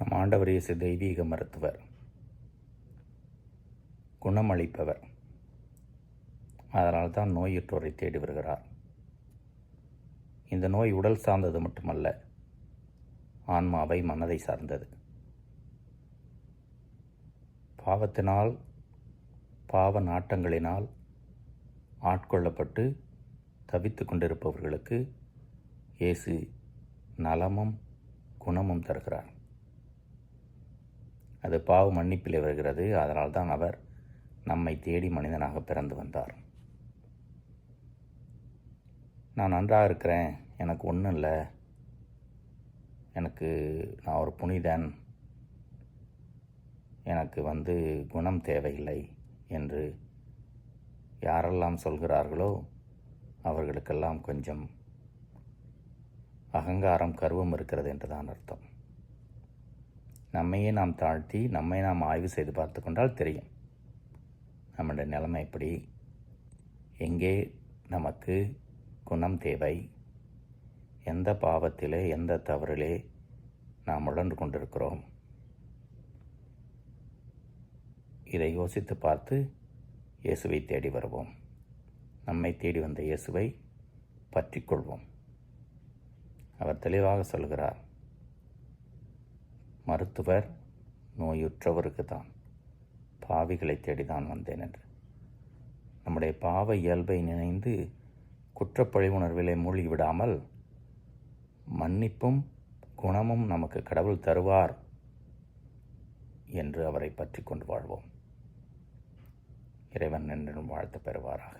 நம் ஆண்டவர் இயேசு தெய்வீக மருத்துவர். குணமளிப்பவர். அதனால் தான் நோயுற்றோரை தேடி வருகிறார். இந்த நோய் உடல் சார்ந்தது மட்டுமல்ல ஆன்மாவை மனதை சார்ந்தது. பாவத்தினால் பாவ நாட்டங்களினால் ஆட்கொள்ளப்பட்டு தவித்து கொண்டிருப்பவர்களுக்கு இயேசு நலமும் குணமும் தருகிறார். அது பாவ மன்னிப்பில் வருகிறது. அதனால்தான் அவர் நம்மை தேடி மனிதனாக பிறந்து வந்தார். நான் நன்றாக இருக்கிறேன். எனக்கு ஒன்றும் இல்லை. எனக்கு நான் ஒரு புனிதன். எனக்கு வந்து குணம் தேவையில்லை என்று யாரெல்லாம் சொல்கிறார்களோ அவர்களுக்கெல்லாம் கொஞ்சம் அகங்காரம் கர்வம் இருக்கிறது என்று தான் அர்த்தம். நம்மையே நாம் தாழ்த்தி நம்மை நாம் ஆய்வு செய்து பார்த்து கொண்டால் தெரியும். நம்முடைய நிலைமை எப்படி? எங்கே நமக்கு குணம் தேவை? எந்த பாவத்திலே எந்த தவறிலே நாம் உழன்று கொண்டிருக்கிறோம்? இதை யோசித்து பார்த்து இயேசுவை தேடி வருவோம். நம்மை தேடி வந்த இயேசுவை பற்றி கொள்வோம். அவர் தெளிவாக சொல்கிறார் மருத்துவர் நோயுற்றவருக்கு தான் பாவிகளை தேடிதான் வந்தேன் என்று. நம்முடைய பாவ இயல்பை நினைந்து குற்றப்பழிவுணர்விலே மூழ்கி விடாமல் மன்னிப்பும் குணமும் நமக்கு கடவுள் தருவார் என்று அவரை பற்றி கொண்டு வாழ்வோம். இறைவன் என்றும் வாழ்த்து பெறுவாராக.